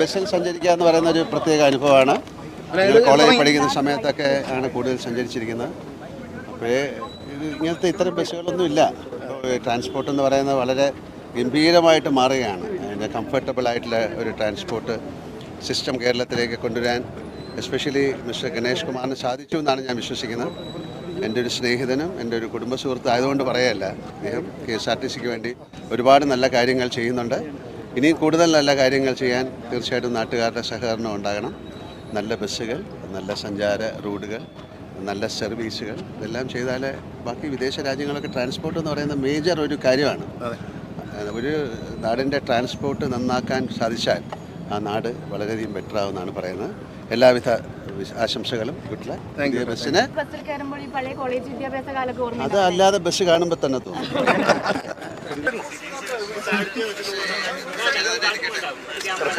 ബസ്സിൽ സഞ്ചരിക്കുക എന്ന് പറയുന്ന ഒരു പ്രത്യേക അനുഭവമാണ്. കോളേജിൽ പഠിക്കുന്ന സമയത്തൊക്കെ ആണ് കൂടുതൽ സഞ്ചരിച്ചിരിക്കുന്നത്. അപ്പോൾ ഇങ്ങനത്തെ ഇത്തരം ബസ്സുകളൊന്നും ഇല്ല. ട്രാൻസ്പോർട്ട് എന്ന് പറയുന്നത് വളരെ ഗംഭീരമായിട്ട് മാറുകയാണ്. അതിന്റെ കംഫർട്ടബിൾ ആയിട്ടുള്ള ഒരു ട്രാൻസ്പോർട്ട് സിസ്റ്റം കേരളത്തിലേക്ക് കൊണ്ടുവരാൻ എസ്പെഷ്യലി മിസ്റ്റർ ഗണേഷ് കുമാറിന് സാധിച്ചു എന്നാണ് ഞാൻ വിശ്വസിക്കുന്നത്. എന്റെ ഒരു സ്നേഹിതനും എന്റെ ഒരു കുടുംബ സുഹൃത്തും ആയതുകൊണ്ട് പറയല്ല. അദ്ദേഹം കെ എസ് ആർ ടി സിക്ക് വേണ്ടി ഒരുപാട് നല്ല കാര്യങ്ങൾ ചെയ്യുന്നുണ്ട്. ഇനിയും കൂടുതൽ നല്ല കാര്യങ്ങൾ ചെയ്യാൻ തീർച്ചയായിട്ടും നാട്ടുകാരുടെ സഹകരണം ഉണ്ടാകണം. നല്ല ബസ്സുകൾ നല്ല സഞ്ചാര റൂട്ടുകൾ നല്ല സർവീസുകൾ ഇതെല്ലാം ചെയ്താലേ ബാക്കി വിദേശ രാജ്യങ്ങളൊക്കെ ട്രാൻസ്പോർട്ട് എന്ന് പറയുന്ന മേജർ ഒരു കാര്യമാണ്. ഒരു നാടിന്റെ ട്രാൻസ്പോർട്ട് നന്നാക്കാൻ സാധിച്ചാൽ ആ നാട് വളരെയധികം ബെറ്റർ ആവുമെന്നാണ് പറയുന്നത്. എല്ലാവിധ ആശംസകളും ഗുഡ് ലക്ക് പുതിയ ബസ്സിന് ബസ്സിൽ കയറുമ്പോൾ ഈ പഴയ കോളേജ് വിദ്യാഭ്യാസ കാലൊക്കെ ഓർമ്മ അത് അല്ലാതെ ബസ് കാണുമ്പോൾ തന്നെ തോന്നും.